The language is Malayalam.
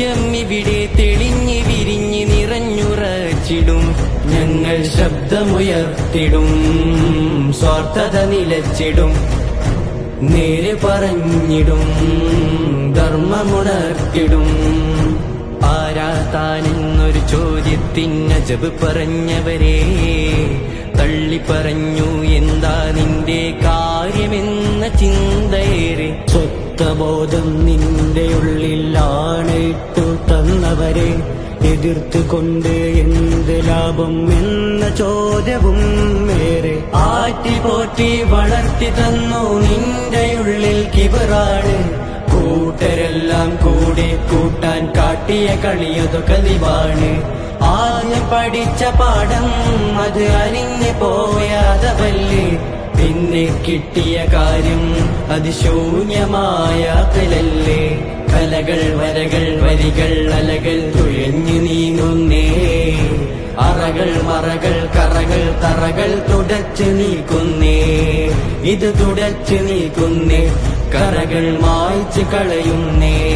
സത്യം ഇവിടെ തെളിഞ്ഞ് വിരിഞ്ഞ് നിറഞ്ഞുറച്ചിടും. ഞങ്ങൾ ശബ്ദമുയർത്തിടും. സ്വാർത്ഥത നിലച്ചിടും. നേരെ പറഞ്ഞിടും. ധർമ്മമുണർത്തിടും. ആരാ താനെന്നൊരു ചോദ്യത്തിന് ജബ് പറഞ്ഞവരെ തള്ളി പറഞ്ഞു എന്താ നിന്റെ കാര്യമെന്ന ചിന്തയേറെ സ്വത്വബോധം നിന്റെ ഉള്ളിലാണ് ഇട്ടു തന്നവരെ. എതിർത്തുകൊണ്ട് എന്ത് ലാഭം എന്ന ചോദ്യവും ഏറെ. ആറ്റി പോറ്റി വളർത്തി തന്നു നിന്റെ ഉള്ളിൽ കിവറാണ്. കൂട്ടരെല്ലാം കൂടെ കൂട്ടാൻ കാട്ടിയ കളിയതു കലിവാണ് ആദ്യം പഠിച്ച പാഠം അത് അരിഞ്ഞു പോയാതവല്ലേ പിന്നെ കിട്ടിയ കാര്യം അതിശൂന്യമായ തലല്ലേ കലകൾ വരകൾ വരികൾ അലകൾ തുഴഞ്ഞു നീങ്ങുന്നേ. അറകൾ മറകൾ കറകൾ തറകൾ തുടച്ചു നീക്കുന്നേ. ഇത് തുടച്ചു നീക്കുന്നേ. കറകൾ മായ്ച്ചു കളയുന്നേ.